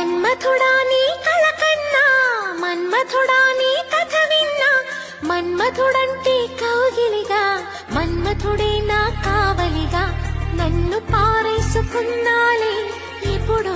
మన్మథుడా నీ కళ కన్నా మన్మథుడా నీ కథ విన్నా మన్మథుడంటే కౌగిలిగా మన్మథుడే నా కావలిగా నన్ను పారేసుకున్నాలే ఇప్పుడు